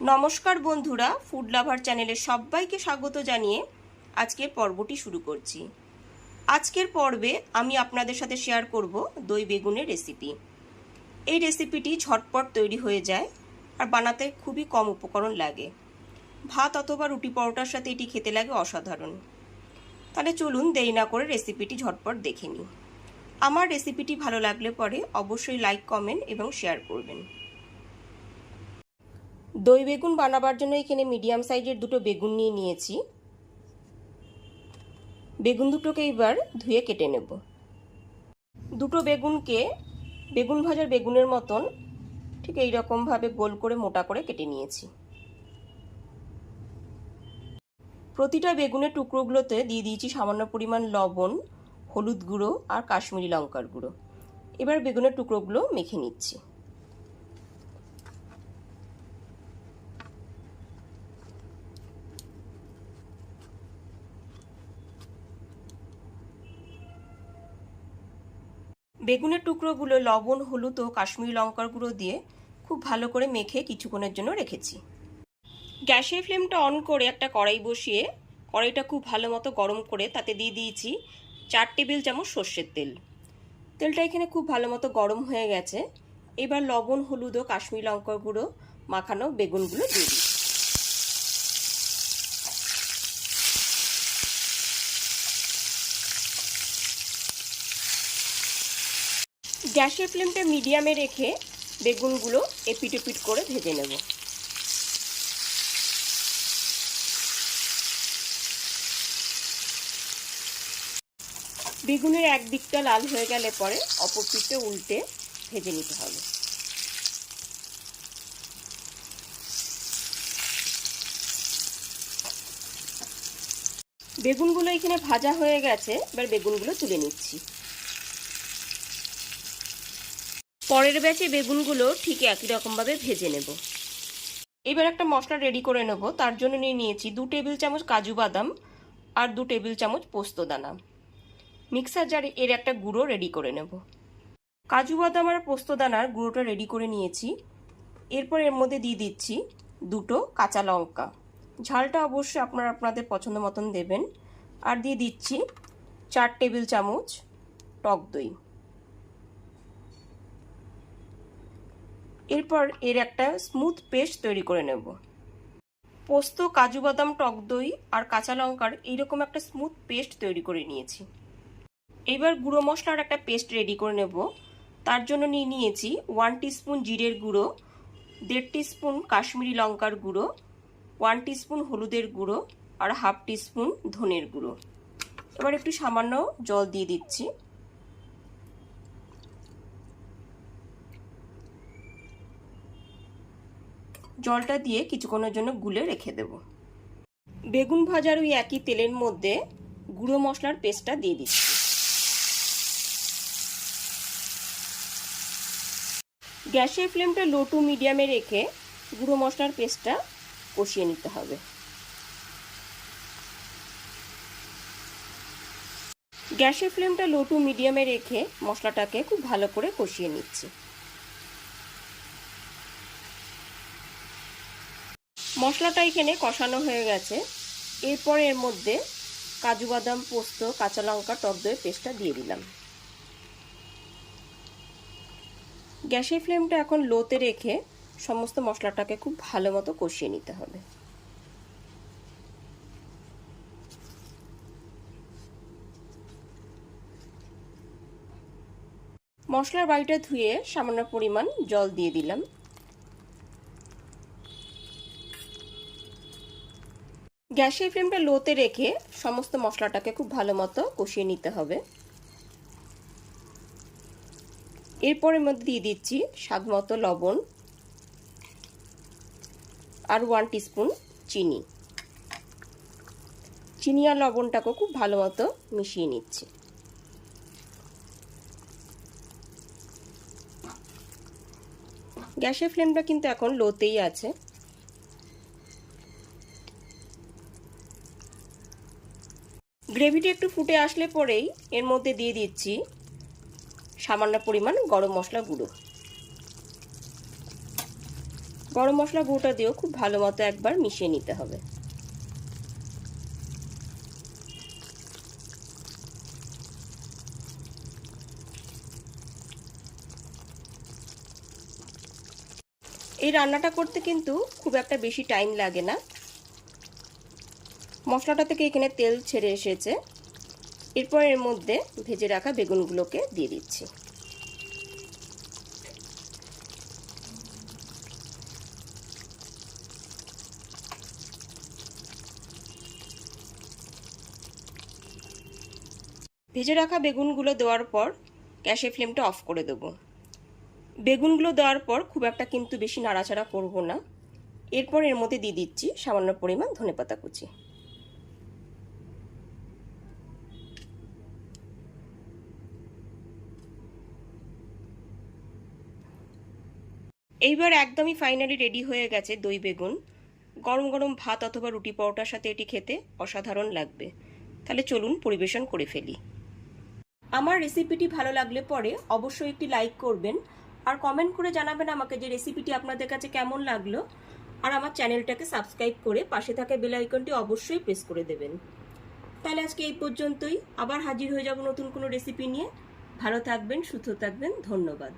নমস্কার বন্ধুরা food lover চ্যানেলে সবাইকে স্বাগত জানিয়ে আজকের পর্বটি শুরু করছি। আজকের পর্বে আমি আপনাদের সাথে শেয়ার করব দই বেগুনের রেসিপি এই রেসিপিটি ঝটপট তৈরি হয়ে যায় আর বানাতে খুবই কম উপকরণ লাগে। ভাত অথবা রুটি পরোটার সাথে এটি খেতে লাগে অসাধারণ। তাহলে চলুন দেরি না করে রেসিপিটি ঝটপট দেখে নিই। আমার রেসিপিটি ভালো লাগলে পরে অবশ্যই লাইক কমেন্ট এবং শেয়ার করবেন। দই বেগুন বানাবার জন্য এখানে মিডিয়াম সাইজের দুটো বেগুন নিয়ে নিয়েছি। বেগুন দুটোকে এবার ধুয়ে কেটে নেব। দুটো বেগুনকে বেগুন ভাজার বেগুনের মতন ঠিক এই রকমভাবে গোল করে মোটা করে কেটে নিয়েছি। প্রতিটা বেগুনের টুকরোগুলোতে দিয়ে দিয়েছি সামান্য পরিমাণ লবণ, হলুদ গুঁড়ো আর কাশ্মীরি লঙ্কার গুঁড়ো। এবার বেগুনের টুকরোগুলো মেখে নিচ্ছি। বেগুনের টুকরোগুলো লবণ, হলুদ ও কাশ্মীরি লঙ্কার গুঁড়ো দিয়ে খুব ভালো করে মেখে কিছুক্ষণের জন্য রেখেছি। গ্যাসের ফ্লেমটা অন করে একটা কড়াই বসিয়ে কড়াইটা খুব ভালো মতো গরম করে তাতে দিয়ে দিয়েছি চার টেবিল চামচ সর্ষের তেল। তেলটা এখানে খুব ভালো মতো গরম হয়ে গেছে। এবার লবণ, হলুদ ও কাশ্মীরি লঙ্কার গুঁড়ো মাখানো বেগুনগুলো দিয়ে দিই গ্যাসের ফ্লেমটা মিডিয়ামে রেখে বেগুনগুলো এপিট এপিট করে ভেজে নেব। বেগুনের এক দিকটা লাল হয়ে গেলে পরে অপর পিঠটা উল্টে ভেজে নিতে হবে। বেগুনগুলো এখানে ভাজা হয়ে গেছে, এবার বেগুনগুলো তুলে নিচ্ছি। পরের ব্যাচে বেগুনগুলো ঠিক একই রকমভাবে ভেজে নেব। এবার একটা মশলা রেডি করে নেব। তার জন্য নিয়ে নিয়েছি দু টেবিল চামচ কাজু বাদাম আর দু টেবিল চামচ পোস্ত দানা। মিক্সার জারে এর একটা গুঁড়ো রেডি করে নেব। কাজু বাদাম আর পোস্ত দানার গুঁড়োটা রেডি করে নিয়েছি। এরপর এর মধ্যে দিয়ে দিচ্ছি দুটো কাঁচা লঙ্কা। ঝালটা অবশ্যই আপনারা আপনাদের পছন্দ মতন দেবেন। আর দিয়ে দিচ্ছি চার টেবিল চামচ টক দই। এরপর এর একটা স্মুথ পেস্ট তৈরি করে নেব। পোস্ত, কাজু বাদাম, টক দই আর কাঁচা লঙ্কার এইরকম একটা স্মুথ পেস্ট তৈরি করে নিয়েছি। এবার গুঁড়ো মশলার একটা পেস্ট রেডি করে নেব। তার জন্য নিয়ে নিয়েছি ওয়ান টিস্পুন জিরের গুঁড়ো, দেড় টিস্পুন কাশ্মীরি লঙ্কার গুঁড়ো ওয়ান টিস্পুন হলুদের গুঁড়ো আর হাফ টিস্পুন ধনের গুঁড়ো। এবার একটু সামান্য জল দিয়ে দিচ্ছি। জলটা দিয়ে কিছুক্ষণের জন্য গুলে রেখে দেব। বেগুন ভাজার ওই একই তেলের মধ্যে গুঁড়ো মশলার পেস্টটা দিয়ে দিচ্ছি। গ্যাসের ফ্লেমটা লো টু মিডিয়ামে রেখে গুঁড়ো মশলার পেস্টটা কষিয়ে নিতে হবে। গ্যাসের ফ্লেমটা লো টু মিডিয়ামে রেখে মশলাটাকে খুব ভালো করে কষিয়ে নিচ্ছি। মশলাটা এখানে কষানো হয়ে গেছে। এরপর এর মধ্যে কাজু বাদাম, পোস্ত, কাঁচা লঙ্কা, টক দইয়ের পেস্টটা দিয়ে দিলাম। গ্যাসের ফ্লেমটা এখন লোতে রেখে সমস্ত মশলাটাকে খুব ভালো মতো কষিয়ে নিতে হবে। মশলার বাড়িটা ধুয়ে সামান্য পরিমাণ জল দিয়ে দিলাম। গ্যাসের ফ্লেমটা লোতে রেখে সমস্ত মশলাটাকে খুব ভালো মতো কষিয়ে নিতে হবে। এরপরের মধ্যে দিয়ে দিচ্ছি স্বাদ মতো লবণ আর ওয়ান টিস্পুন চিনি। চিনি আর লবণটাকেও খুব ভালো মতো মিশিয়ে নিচ্ছি। গ্যাসের ফ্লেমটা কিন্তু এখন লোতেই আছে। গ্রেভিটি একটু ফুটে আসলে পরেই এর মধ্যে দিয়ে দিচ্ছি সামান্য পরিমাণ গরম মশলা গুঁড়ো। গরম মশলা গুঁড়োটা দিয়েও খুব ভালো মতো একবার মিশিয়ে নিতে হবে। এই রান্নাটা করতে কিন্তু খুব একটা বেশি টাইম লাগে না। মশলাটা থেকে এখানে তেল ছেড়ে এসেছে। এরপর এর মধ্যে ভেজে রাখা বেগুনগুলোকে দিয়ে দিচ্ছি। ভেজে রাখা বেগুনগুলো দেওয়ার পর গ্যাসের ফ্লেমটা অফ করে দেবো। বেগুনগুলো দেওয়ার পর খুব একটা কিন্তু বেশি নাড়াচাড়া করব না। এরপর এর মধ্যে দিয়ে দিচ্ছি সামান্য পরিমাণ ধনেপাতা কুচি। এইবার একদমই ফাইনালি রেডি হয়ে গেছে দই বেগুন। গরম গরম ভাত অথবা রুটি পরোটার সাথে এটি খেতে অসাধারণ লাগবে। তাহলে চলুন পরিবেশন করে ফেলি। আমার রেসিপিটি ভালো লাগলে পরে অবশ্যই একটি লাইক করবেন আর কমেন্ট করে জানাবেন আমাকে যে রেসিপিটি আপনাদের কাছে কেমন লাগল আর আমার চ্যানেলটাকে সাবস্ক্রাইব করে পাশে থাকা বেল আইকনটি অবশ্যই প্রেস করে দেবেন। তাহলে আজকে এই পর্যন্তই। আবার হাজির হয়ে যাব নতুন কোনো রেসিপি নিয়ে। ভালো থাকবেন, সুস্থ থাকবেন। ধন্যবাদ।